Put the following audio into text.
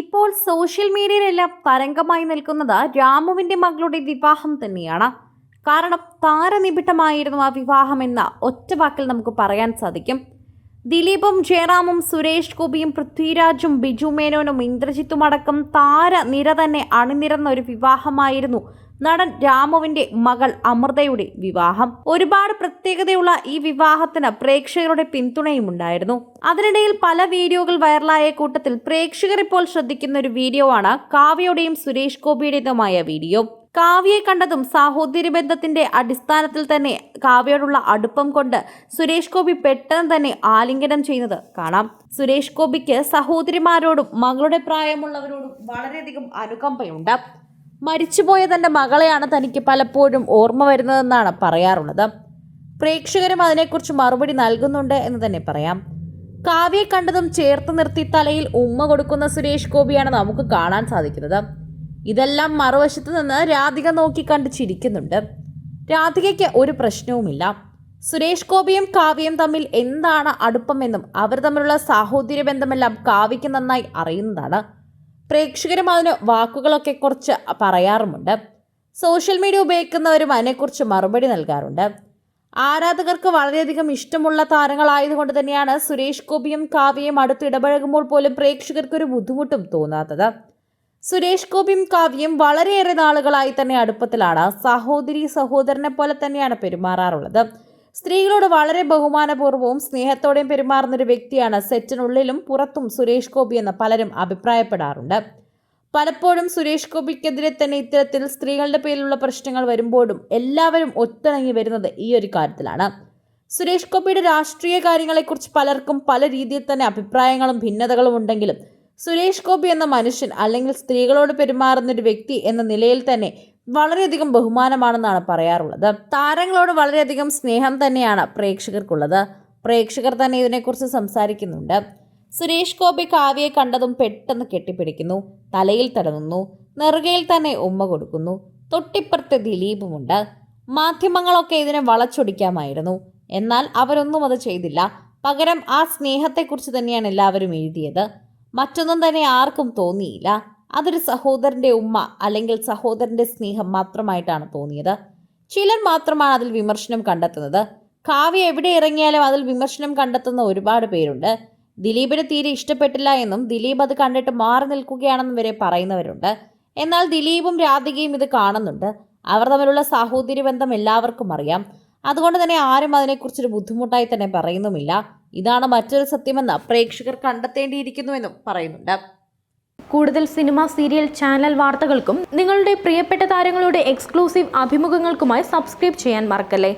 ഇപ്പോൾ സോഷ്യൽ മീഡിയയിലെല്ലാം തരംഗമായി നിൽക്കുന്നത് രാമുവിന്റെ മകളുടെ വിവാഹം തന്നെയാണ്. കാരണം താരനിബിഡമായിരുന്നു ആ വിവാഹം എന്ന ഒറ്റ വാക്കിൽ നമുക്ക് പറയാൻ സാധിക്കും. ദിലീപും ജയറാമും സുരേഷ് ഗോപിയും പൃഥ്വിരാജും ബിജു മേനോനും ഇന്ദ്രജിത്തും അടക്കം താര നിര തന്നെ അണിനിരന്ന ഒരു വിവാഹമായിരുന്നു നടൻ രാമുവിന്റെ മകൾ അമൃതയുടെ വിവാഹം. ഒരുപാട് പ്രത്യേകതയുള്ള ഈ വിവാഹത്തിന് പ്രേക്ഷകരുടെ പിന്തുണയും ഉണ്ടായിരുന്നു. അതിനിടയിൽ പല വീഡിയോകൾ വൈറലായ കൂട്ടത്തിൽ പ്രേക്ഷകർ ഇപ്പോൾ ശ്രദ്ധിക്കുന്ന ഒരു വീഡിയോ ആണ് കാവ്യയുടെയും സുരേഷ് ഗോപിയുടേതുമായ വീഡിയോ. കാവ്യയെ കണ്ടതും സാഹോദര്യ ബന്ധത്തിന്റെ അടിസ്ഥാനത്തിൽ തന്നെ കാവ്യയോടുള്ള അടുപ്പം കൊണ്ട് സുരേഷ് ഗോപി പെട്ടെന്ന് തന്നെ ആലിംഗനം ചെയ്യുന്നത് കാണാം. സുരേഷ് ഗോപിക്ക് സഹോദരിമാരോടും മകളുടെ പ്രായമുള്ളവരോടും വളരെയധികം അനുകമ്പയുണ്ട്. മരിച്ചുപോയ തന്റെ മകളെയാണ് തനിക്ക് പലപ്പോഴും ഓർമ്മ വരുന്നതെന്നാണ് പറയാറുള്ളത്. പ്രേക്ഷകരും അതിനെക്കുറിച്ച് മറുപടി നൽകുന്നുണ്ട് എന്ന് തന്നെ പറയാം. കാവ്യയെ കണ്ടതും ചേർത്ത് നിർത്തി തലയിൽ ഉമ്മ കൊടുക്കുന്ന സുരേഷ് ഗോപിയാണ് നമുക്ക് കാണാൻ സാധിക്കുന്നത്. ഇതെല്ലാം മറുവശത്ത് നിന്ന് രാധിക നോക്കി കണ്ട് ചിരിക്കുന്നുണ്ട്. രാധികയ്ക്ക് ഒരു പ്രശ്നവുമില്ല. സുരേഷ് ഗോപിയും കാവ്യയും തമ്മിൽ എന്താണ് അടുപ്പമെന്നും അവർ തമ്മിലുള്ള സാഹോദര്യ ബന്ധമെല്ലാം കാവ്യയ്ക്ക് നന്നായി അറിയുന്നതാണ്. പ്രേക്ഷകരും അതിന് വാക്കുകളൊക്കെ കുറച്ച് പറയാറുമുണ്ട്. സോഷ്യൽ മീഡിയ ഉപയോഗിക്കുന്നവരും അതിനെക്കുറിച്ച് മറുപടി നൽകാറുണ്ട്. ആരാധകർക്ക് വളരെയധികം ഇഷ്ടമുള്ള താരങ്ങളായതുകൊണ്ട് തന്നെയാണ് സുരേഷ് ഗോപിയും കാവ്യയും അടുത്ത് ഇടപഴകുമ്പോൾ പോലും പ്രേക്ഷകർക്കൊരു ബുദ്ധിമുട്ടും തോന്നാത്തത്. സുരേഷ് ഗോപിയും കാവ്യയും വളരെയേറെ നാളുകളായി തന്നെ അടുപ്പത്തിലാണ്. സഹോദരി സഹോദരനെ പോലെ തന്നെയാണ് പെരുമാറാറുള്ളത്. സ്ത്രീകളോട് വളരെ ബഹുമാനപൂർവവും സ്നേഹത്തോടെയും പെരുമാറുന്ന ഒരു വ്യക്തിയാണ് സെറ്റിനുള്ളിലും പുറത്തും സുരേഷ് ഗോപി എന്ന് പലരും അഭിപ്രായപ്പെടാറുണ്ട്. പലപ്പോഴും സുരേഷ് ഗോപിക്കെതിരെ തന്നെ ഇത്തരത്തിൽ സ്ത്രീകളുടെ പേരിലുള്ള പ്രശ്നങ്ങൾ വരുമ്പോഴും എല്ലാവരും ഒത്തിണങ്ങി വരുന്നത് ഈ ഒരു കാര്യത്തിലാണ്. സുരേഷ് ഗോപിയുടെ രാഷ്ട്രീയ കാര്യങ്ങളെക്കുറിച്ച് പലർക്കും പല രീതിയിൽ തന്നെ അഭിപ്രായങ്ങളും ഭിന്നതകളും ഉണ്ടെങ്കിലും സുരേഷ് ഗോപി എന്ന മനുഷ്യൻ അല്ലെങ്കിൽ സ്ത്രീകളോട് പെരുമാറുന്ന ഒരു വ്യക്തി എന്ന നിലയിൽ തന്നെ വളരെയധികം ബഹുമാനമാണെന്നാണ് പറയാറുള്ളത്. താരങ്ങളോട് വളരെയധികം സ്നേഹം തന്നെയാണ് പ്രേക്ഷകർക്കുള്ളത്. പ്രേക്ഷകർ തന്നെ ഇതിനെക്കുറിച്ച് സംസാരിക്കുന്നുണ്ട്. സുരേഷ് ഗോപി കാവ്യയെ കണ്ടതും പെട്ടെന്ന് കെട്ടിപ്പിടിക്കുന്നു. തലയിൽ തടവുന്നു. നെറുകയിൽ തന്നെ ഉമ്മ കൊടുക്കുന്നു. തൊട്ടിപ്പുറത്തെ ദിലീപുമുണ്ട്. മാധ്യമങ്ങളൊക്കെ ഇതിനെ വളച്ചൊടിക്കാമായിരുന്നു. എന്നാൽ അവരൊന്നും അത് ചെയ്തില്ല. പകരം ആ സ്നേഹത്തെക്കുറിച്ച് തന്നെയാണ് എല്ലാവരും എഴുതിയത്. മറ്റൊന്നും തന്നെ ആർക്കും തോന്നിയില്ല. അതൊരു സഹോദരന്റെ ഉമ്മ അല്ലെങ്കിൽ സഹോദരന്റെ സ്നേഹം മാത്രമായിട്ടാണ് തോന്നിയത്. ചിലർ മാത്രമാണ് അതിൽ വിമർശനം കണ്ടെത്തുന്നത്. കാവ്യ എവിടെ ഇറങ്ങിയാലും അതിൽ വിമർശനം കണ്ടെത്തുന്ന ഒരുപാട് പേരുണ്ട്. ദിലീപിന് തീരെ ഇഷ്ടപ്പെട്ടില്ല എന്നും ദിലീപ് അത് കണ്ടിട്ട് മാറി നിൽക്കുകയാണെന്നും വരെ പറയുന്നവരുണ്ട്. എന്നാൽ ദിലീപും രാധികയും ഇത് കാണുന്നുണ്ട്. അവർ തമ്മിലുള്ള സാഹോദര്യ ബന്ധം എല്ലാവർക്കും അറിയാം. അതുകൊണ്ട് തന്നെ ആരും അതിനെക്കുറിച്ചൊരു ബുദ്ധിമുട്ടായി തന്നെ പറയുന്നുമില്ല. ഇതാണ് മറ്റൊരു സത്യമെന്ന് പ്രേക്ഷകർ കണ്ടെത്തേണ്ടിയിരിക്കുന്നുവെന്നും പറയുന്നുണ്ട്. കൂടുതൽ സിനിമ സീരിയൽ ചാനൽ വാർത്തകൾക്കും നിങ്ങളുടെ പ്രിയപ്പെട്ട താരങ്ങളുടെ എക്സ്ക്ലൂസീവ് അഭിമുഖങ്ങൾക്കുമായി സബ്സ്ക്രൈബ് ചെയ്യാൻ മറക്കല്ലേ?